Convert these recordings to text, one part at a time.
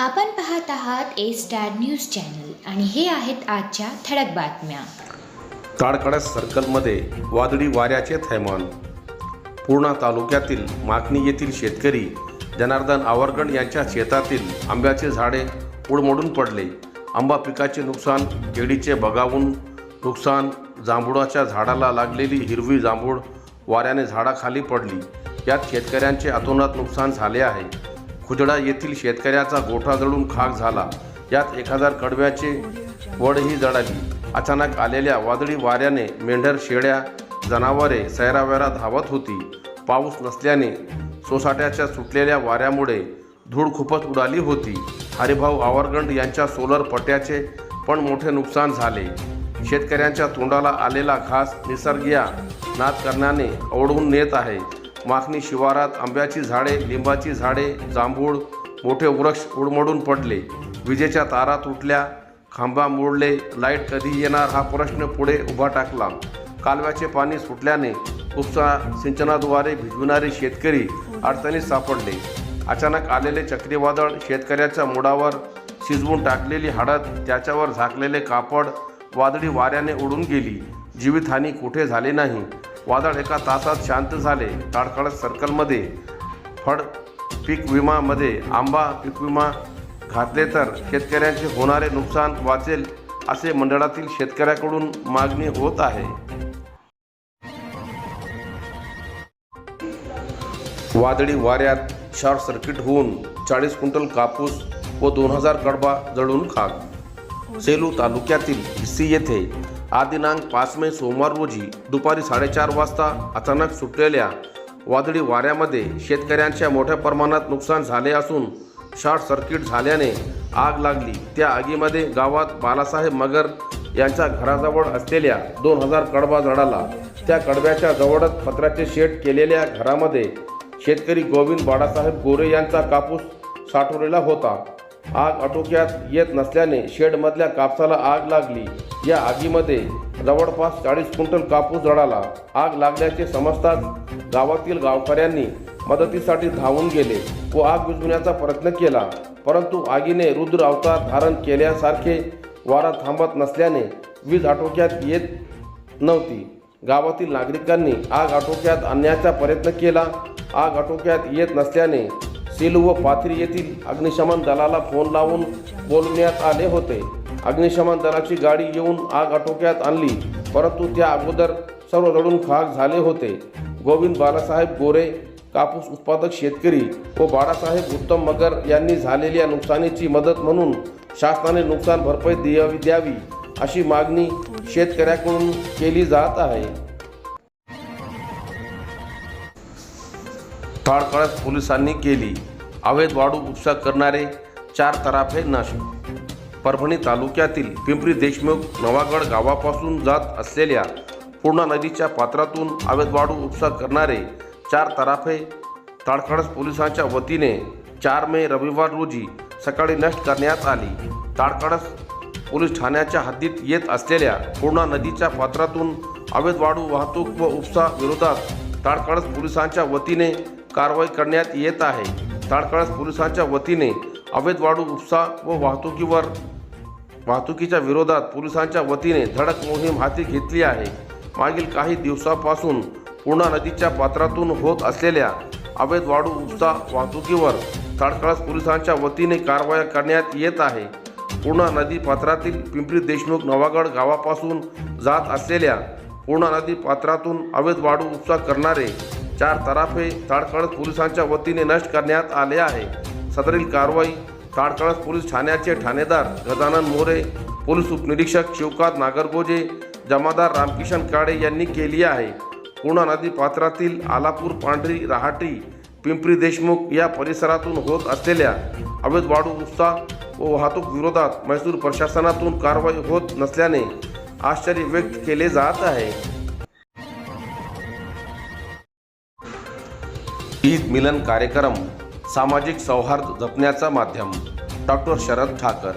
आपण पाहत आहात ए स्टार न्यूज चॅनल आणि हे आहेत आजच्या ठळक बातम्या. ताडकळस सर्कलमध्ये वादळी वाऱ्याचे थैमान. पूर्णा तालुक्यातील माकणी येथील शेतकरी जनार्दन आवरगण यांच्या शेतातील आंब्याचे झाडे उडमोडून पडले. आंबा पिकाचे नुकसान केळीचे बगावून नुकसान जांभुळाच्या झाडाला लागलेली हिरवी जांभूळ वाऱ्याने झाडाखाली पडली. यात शेतकऱ्यांचे अतोनात नुकसान झाले आहे. खुजडा येथील शेतकऱ्याचा गोठा जळून खाक झाला. यात एक हजार कडव्याचे वडही जळाली. अचानक आलेल्या वादळी वाऱ्याने मेंढर शेळ्या जनावरे सैरावैरा धावत होती. पाऊस नसल्याने सोसाट्याच्या सुटलेल्या वाऱ्यामुळे धूळ खूपच उडाली होती. हरिभाऊ आवरगंड यांच्या सोलर पट्ट्याचे पण मोठे नुकसान झाले. शेतकऱ्यांच्या तोंडाला आलेला घास निसर्गिया नाद करण्याने ओढवून नेत आहे. माखणी शिवारात आंब्याची झाडे लिंबाची झाडे जांभूळ मोठे वृक्ष उडमडून पडले. विजेच्या तारा तुटल्या खांबा मोडले लाइट कधी येणार हा प्रश्न पुढे उभा टाकला. कालव्याचे पाणी सुटल्याने उपसा सिंचनाद्वारे भिजविणारे शेतकरी अडचणीत सापडले. अचानक आलेले चक्रीवादळ शेतकऱ्याच्या मुडावर शिजवून टाकलेली हळद त्याच्यावर झाकलेले कापड वादळी वाऱ्याने उडून गेली. जीवितहानी कुठे झाली नाही? वादळ एका तासात शांत झाले. ताडकळत सर्कलमध्ये फड पीक विमामध्ये आंबा पीक विमा घातले तर शेतकऱ्यांचे होणारे नुकसान वाचेल असे मंडळातील शेतकऱ्याकडून मागणी होत आहे. वादळी वाऱ्यात शॉर्ट सर्किट होऊन चाळीस क्विंटल कापूस व दोन हजार कडबा जळून खाक. सेलू तालुक्यातील हिस्सी येथे आज दिनांक पाच मे सोमवार रोजी दुपारी साडेचार वाजता अचानक सुटलेल्या वादळी वाऱ्यामध्ये शेतकऱ्यांच्या मोठ्या प्रमाणात नुकसान झाले असून शॉर्ट सर्किट झाल्याने आग लागली. त्या आगीमध्ये गावात बालासाहेब मगर यांच्या घराजवळ असलेल्या दोन हजार कडबा झाडाला त्या कडब्याच्या जवळच पत्र्याचे शेड केलेल्या घरामध्ये शेतकरी गोविंद बाळासाहेब गोरे यांचा कापूस साठवलेला होता. आग आटोक्यात येत नसल्याने शेडमधल्या कापसाला आग लागली. या आगीमध्ये जवळपास चाळीस क्विंटल कापूस जळाला. आग लागल्याचे समजताच गावातील गावकऱ्यांनी मदतीसाठी धावून गेले व आग विझवण्याचा प्रयत्न केला. परंतु आगीने रुद्र अवतार धारण केल्यासारखे वारा थांबत नसल्याने वीज आटोक्यात येत नव्हती. गावातील नागरिकांनी आग आटोक्यात आणण्याचा प्रयत्न केला. आग आटोक्यात येत नसल्याने सेलू व पाथरी येथील अग्निशमन दलाला फोन लावून बोलवण्यात आले होते. अग्निशमन दलाची गाडी येऊन आग आटोक्यात आणली. परंतु त्या अगोदर सर्व रडून खाक झाले होते. गोविंद बालासाहेब गोरे कापूस उत्पादक शेतकरी व बाळासाहेब उत्तम मगर यांनी झालेल्या नुकसानीची मदत म्हणून शासनाने नुकसान भरपाई द्यावी द्यावी अशी मागणी शेतकऱ्याकडून केली जात आहे. ताळकळस पोलिसांनी केली. अवैध वाढू उपसा करणारे चार तराफे नाशिक. परभणी तालुक्यातील पिंपरी देशमुख नवागड गावापासून जात असलेल्या पूर्णा नदीच्या पात्रातून अवैध वाढू उपसा करणारे चार तराफे ताडखडस पोलिसांच्या वतीने चार मे रविवार रोजी सकाळी नष्ट करण्यात आली. ताडखडस पोलीस ठाण्याच्या हद्दीत येत असलेल्या पूर्णा नदीच्या पात्रातून अवैध वाढू वाहतूक व उपसा विरोधात ताडखडस पोलिसांच्या वतीने कारवाई करण्यात येत आहे. ताळकळस पोलिसांच्या वतीने अवैध वाढू उपसा व वाहतुकीवर वाहतुकीच्या विरोधात पोलिसांच्या वतीने धडक मोहीम हाती घेतली आहे. मागील काही दिवसापासून पूर्णा नदीच्या पात्रातून होत असलेल्या अवैध वाढू उपसा वाहतुकीवर ताडकळस पोलिसांच्या वतीने कारवाया करण्यात येत आहे. पूर्णा नदी पात्रातील पिंपरी देशमुख नवागड गावापासून जात असलेल्या पूर्णा नदी पात्रातून अवैध वाढू उपसा करणारे चार तराफे ताडकळत पोलिसांच्या वतीने नष्ट करण्यात आले आहे. सदरील कारवाई ताडकळस पोलीस ठाण्याचे ठाणेदार गजानन मोरे पोलीस उपनिरीक्षक शिवकांत नागरगोजे जमादार रामकिशन काळे यांनी केली आहे. पूर्णा नदी पात्रातील आलापूर पांढरी रहाटी पिंपरी देशमुख या परिसरातून होत असलेल्या अवैध वाढू उत्साह व वाहतूक विरोधात म्हैसूर प्रशासनातून कारवाई होत नसल्याने आश्चर्य व्यक्त केले जात आहे. ईद मिलन कार्यक्रम सामाजिक सौहार्द जपण्याचा माध्यम डॉक्टर शरद ठाकर.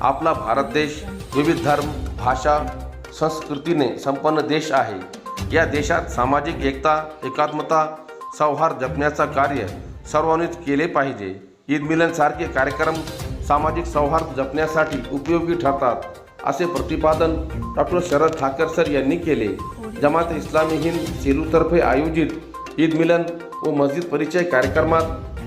आपला भारत देश विविध धर्म भाषा संस्कृतीने संपन्न देश आहे. या देशात सामाजिक एकता एकात्मता सौहार्द जपण्याचा कार्य सर्वांनीच केले पाहिजे. ईद मिलनसारखे कार्यक्रम सामाजिक सौहार्द जपण्यासाठी उपयोगी ठरतात असे प्रतिपादन डॉक्टर शरद ठाकर सर यांनी केले. जमात इस्लामी हिंद सेलूतर्फे आयोजित ईद मिलन व मस्जिद परिचय कार्यक्रमात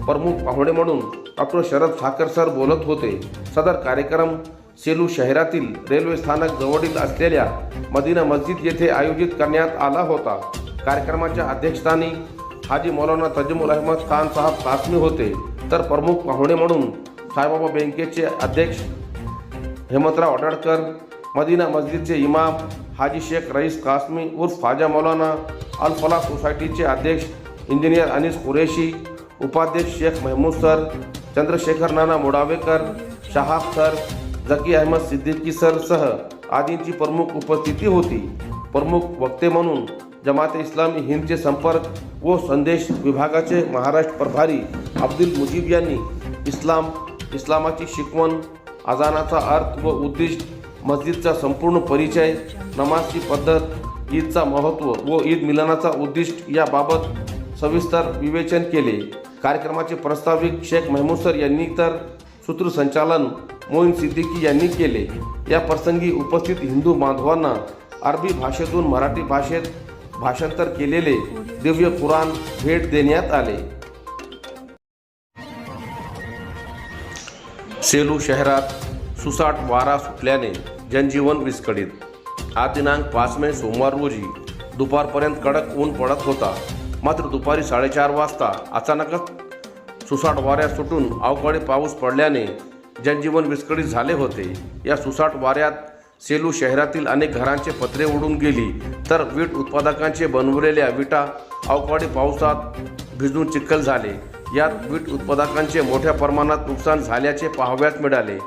प्रमुख पाहुणे म्हणून डॉक्टर शरद ठाकर सर बोलत होते. सदर कार्यक्रम सेलू शहरातील रेल्वे स्थानक जवळील असलेल्या मदिना मस्जिद येथे आयोजित करण्यात आला होता. कार्यक्रमाच्या अध्यक्षस्थानी हाजी मौलाना तजमुल अहमद खान साहब कासमी होते. तर प्रमुख पाहुणे म्हणून साईबाबा बँकेचे अध्यक्ष हेमंतराव अडडकर मदिना मस्जिदचे इमाम हाजी शेख रईस कासमी उर्फ फाजा मौलाना अल फलाह सोसायटीचे अध्यक्ष इंजिनियर अनिस कुरेशी उपाध्यक्ष Shaikh Mahmood sir Chandrashekhar Nana Mudawekar Shahab sir Zaki Ahmed Siddiqui sir सह आदींची प्रमुख उपस्थिती होती. प्रमुख वक्ते म्हणून जमाते इस्लामी हिंदचे संपर्क व संदेश विभागाचे महाराष्ट्र प्रभारी अब्दुल मुजीब यांनी इस्लाम इस्लामाची शिकवण अजानाचा अर्थ व उद्दिष्ट मस्जिदचा संपूर्ण परिचय नमाजची पद्धत ईदचा महत्त्व व ईद मिलनाचा उद्दिष्ट याबाबत सविस्तर विवेचन केले. कार्यक्रमाचे प्रस्ताविक शेख महमूद सर यांनी तर सूत्रसंचालन मोईन सिद्दीकी यांनी केले. या प्रसंगी उपस्थित हिंदू बांधवांना अरबी भाषेतून मराठी भाषेत भाषांतर केलेले दिव्य कुराण भेट देण्यात आले. सेलू शहरात सुसाट वारा सुटल्याने जनजीवन विस्कळीत. आज दिनांक पाच मे सोमवार रोजी दुपारपर्यंत कडक ऊन पडत होता. मात्र दुपारी साडेचार वाजता अचानकच सुसाट वाऱ्या सुटून अवकाळी पाऊस पडल्याने जनजीवन विस्कळीत झाले होते. या सुसाट वाऱ्यात सेलू शहरातील अनेक घरांचे पत्रे उडून गेली. तर वीट उत्पादकांचे बनवलेल्या विटा अवकाळी पावसात भिजून चिखल झाले. यात वीट उत्पादकांचे मोठ्या प्रमाणात नुकसान झाल्याचे पाहाव्यात मिळाले.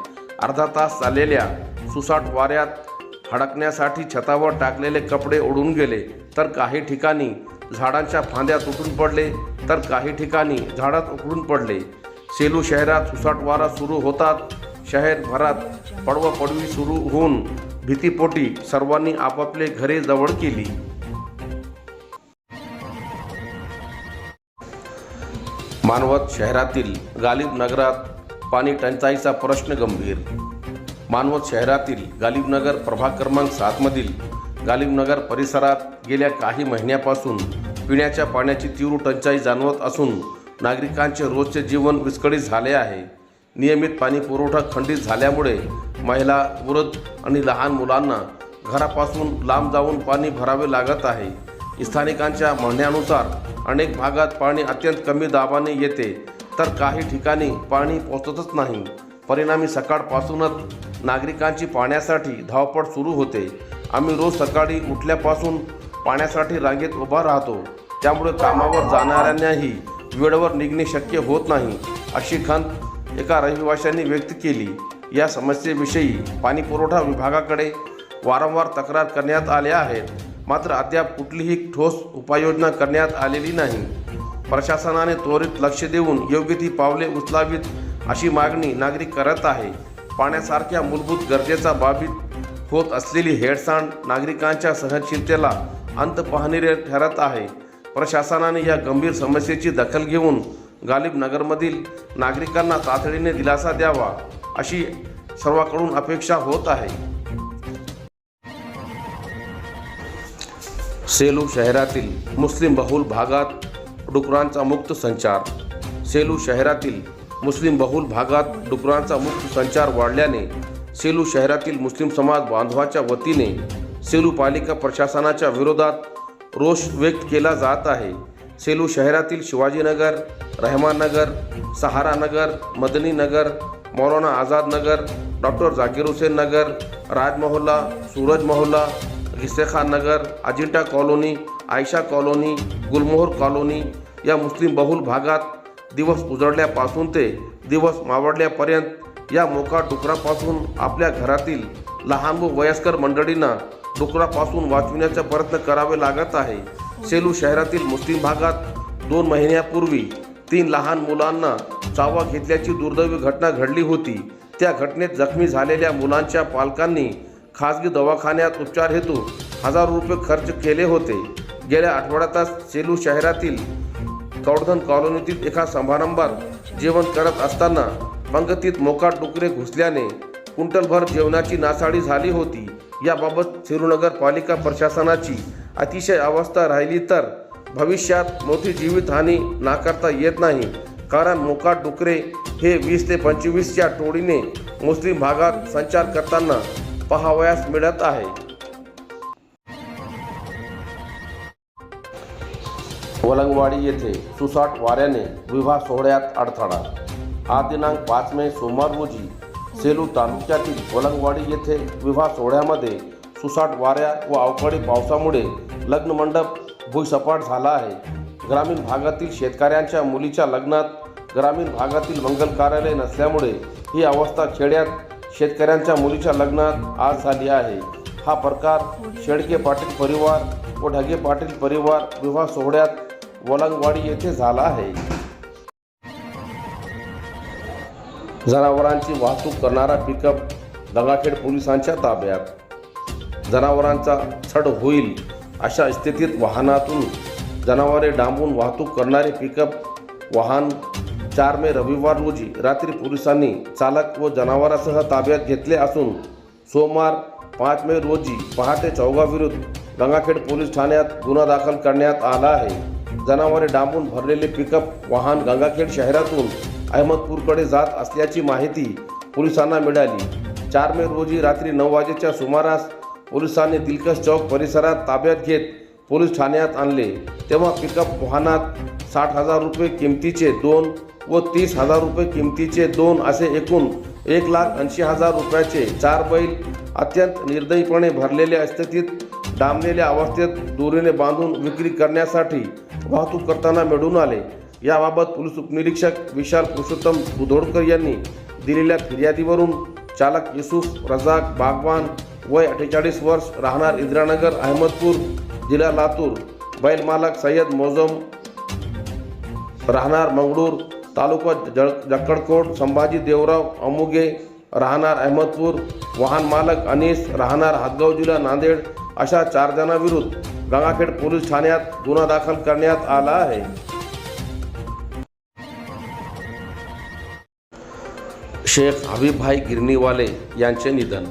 अर्धा तास चाललेल्या सुसाट वाऱ्यात हडकण्यासाठी छतावर टाकलेले कपडे उडून गेले. तर काही ठिकाणी झाडांच्या फांद्या तुटून पडले तर काही ठिकाणी झाडात उकडून पडले. सेलू शहरात सुसाट वारा सुरू होतात. शहरभरात पडवापडवी सुरू होऊन भीतीपोटी सर्वांनी आपापले घरे जवळ केली. मानवत शहरातील गालिब नगरात पाणी टंचाईचा प्रश्न गंभीर. मानवत शहरातील गालिबनगर प्रभाग क्रमांक सातमधील गालिबनगर परिसरात गेल्या काही महिन्यापासून पिण्याच्या पाण्याची तीव्र टंचाई जाणवत असून नागरिकांचे रोजचे जीवन विस्कळीत झाले आहे. नियमित पाणी पुरवठा खंडित झाल्यामुळे महिला वृद्ध आणि लहान मुलांना घरापासून लांब जाऊन पाणी भरावे लागत आहे. स्थानिकांच्या म्हणण्यानुसार अनेक भागात पाणी अत्यंत कमी दाबाने येते तर काही ठिकाणी पाणी पोचतच नाही. परिणामी सकाळपासूनच नागरिकांची पाण्यासाठी धावपळ सुरू होते. आम्ही रोज सकाळी उठल्यापासून पाण्यासाठी रांगेत उभा राहतो. त्यामुळे कामावर जाणाऱ्यांनाही वेळेवर निघणे शक्य होत नाही अशी खंत एका रहिवाशांनी व्यक्त केली. या समस्येविषयी पाणी पुरवठा विभागाकडे वारंवार तक्रार करण्यात आल्या आहेत. मात्र अद्याप कुठलीही ठोस उपाययोजना करण्यात आलेली नाही. प्रशासनाने त्वरित लक्ष देऊन योग्य ती पावले उचलावीत अशी मागणी नागरिक करत आहे. पाण्यासारख्या मूलभूत गरजेचा बाबीत होत असलेली हेळसांड नागरिकांच्या सहनशीलतेला अंत पाहणारे ठरत आहे. प्रशासनाने या गंभीर समस्येची दखल घेऊन गालिब नगरमधील नागरिकांना तातडीने दिलासा द्यावा अशी सर्वांकडून अपेक्षा होत आहे. सेलू शहरातील मुस्लिम बहुल भागात डुकरांचा मुक्त संचार. सेलू शहरातील मुस्लिम बहुल भागात डुकरांचा मुक्त संचार वाढल्याने सेलू शहरातील मुस्लिम समाज बांधवाच्या वतीने सेलू पालिका प्रशासनाच्या विरोधात रोष व्यक्त केला जात आहे. सेलू शहरातील Shivajinagar रहमाननगर Saharanagar Madani Nagar Maulana Azad Nagar doctor Zakir Hussain Nagar Rajmahalla Suraj Mohalla Ghisekhan Nagar Ajintha colony Ayesha colony Gulmohar colony या मुस्लिम बहुल भागात दिवस उजळल्यापासून ते दिवस मावळल्यापर्यंत या मोका डुकरापासून आपल्या घरातील लहान व वयस्कर मंडळींना डुकरापासून वाचविण्याचा प्रयत्न करावे लागत आहे. सेलू शहरातील मुस्लिम भागात दोन महिन्यापूर्वी तीन लहान मुलांना चावा घेतल्याची दुर्दैवी घटना घडली होती. त्या घटनेत जखमी झालेल्या मुलांच्या पालकांनी खासगी दवाखान्यात उपचार हेतू हजारो रुपये खर्च केले होते. गेल्या आठवड्यातच सेलू शहरातील कौडधन कॉलनीतील एका समारंभात जेवण करत असताना पंगतीत मोकाट डुकरे घुसल्याने कुंटलभर जेवणाची नासाडी झाली होती. याबाबत सिरूनगर पालिका प्रशासनाची अतिशय अवस्था राहिली तर भविष्यात मोठी जीवितहानी नाकारता येत नाही. कारण मोकाट डुकरे हे वीस ते पंचवीसच्या टोळीने मुस्लिम भागात संचार करताना पहावयास मिळत आहे. वलंगवाडी येथे सुसाट वाऱ्याने विवाह सोहळ्यात अडथळा. हा दिनांक पाच मे सोमवार रोजी सेलू तालुक्यातील वलंगवाडी येथे विवाह सोहळ्यामध्ये सुसाट वाऱ्या व अवकाळी पावसामुळे लग्नमंडप भूसपाट भुईसपाट झाला आहे. ग्रामीण भागातील शेतकऱ्यांच्या मुलीच्या लग्नात ग्रामीण भागातील मंगल कार्यालय नसल्यामुळे ही अवस्था खेड्यात शेतकऱ्यांच्या मुलीच्या लग्नात आज झाली आहे. हा प्रकार शेडके पाटील परिवार व ढगे पाटील परिवार विवाह सोहळ्यात वलंगवाडी येथे झाला आहे. जनावरांची वाहतूक करणारा पिकअप गंगाखेड पोलिसांच्या ताब्यात. जनावरांचा छड होईल अशा स्थितीत वाहनातून जनावरे डांबून वाहतूक करणारे पिकअप वाहन चार मे रविवार रोजी रात्री पोलिसांनी चालक व जनावरांसह ताब्यात घेतले असून सोमवार पाच मे रोजी पहाटे चौघाविरुद्ध गंगाखेड पोलीस ठाण्यात गुन्हा दाखल करण्यात आला आहे. जनावरे डांबून भरलेले पिकअप वाहन गंगाखेड शहरातून अहमदपूरकडे जात असल्याची माहिती पोलिसांना मिळाली. चार मे रोजी रात्री नऊ वाजेच्या सुमारास पोलिसांनी दिलकश चौक परिसरात ताब्यात घेत पोलीस ठाण्यात आणले. तेव्हा पिकअप वाहनात साठ हजार रुपये किमतीचे दोन व तीस हजार रुपये किमतीचे दोन असे एकूण एक लाख ऐंशी हजार रुपयाचे चार बैल अत्यंत निर्दयीपणे भरलेल्या स्थितीत डांबलेल्या अवस्थेत दोरीने बांधून विक्री करण्यासाठी वाहतूक करताना मिळून आले. याबाबत पोलीस उपनिरीक्षक विशाल पुरुषोत्तम बुधोडकर यांनी दिलेल्या फिर्यादीवरून चालक युसुफ रजाक बागवान वय अठ्ठेचाळीस वर्ष राहणार इंदिरानगर अहमदपूर जिल्हा लातूर. बैल मालक सय्यद मोजम राहणार मंगळूर. तालुका जळ जक्कडकोट संभाजी देवराव अमुगे राहणार अहमदपूर. वाहन मालक अनिस राहणार हातगाव जिल्हा नांदेड. अशा चार जणांविरुद्ध गंगाखेड पोलीस ठाण्यात गुन्हा दाखल करण्यात आला आहे. शेख हबीबभाई गिरणीवाले यांचे निधन.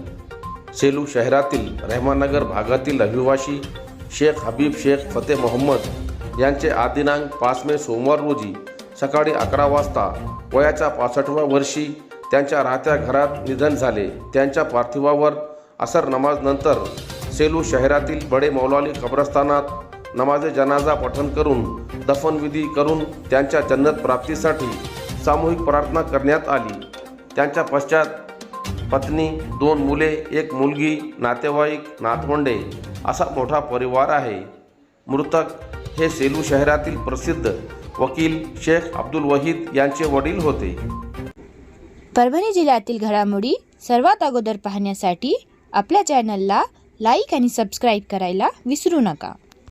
सेलू शहरातील रहमानगर भागातील रहिवासी शेख हबीब शेख फतेह मोहम्मद यांचे आदिनांक पाच मे सोमवार रोजी सकाळी अकरा वाजता वयाच्या पासष्टव्या वर्षी त्यांच्या राहत्या घरात निधन झाले. त्यांच्या पार्थिवावर असर नमाजनंतर सेलू शहरातील बडे मौलाली कब्रस्तानात नमाजे जनाजा पठण करून दफनविधी करून त्यांच्या जन्नत प्राप्तीसाठी सामूहिक प्रार्थना करण्यात आली. त्यांच्या पश्चात पत्नी दोन मुले एक मुलगी नातेवाईक नातवंडे असा मोठा परिवार आहे. मृतक हे सेलू शहरातील प्रसिद्ध वकील शेख अब्दुल वहीद यांचे वडील होते. परभणी जिल्ह्यातील घडामोडी सर्वात अगोदर पाहण्यासाठी आपल्या चॅनलला लाईक आणि सबस्क्राईब करायला विसरू नका.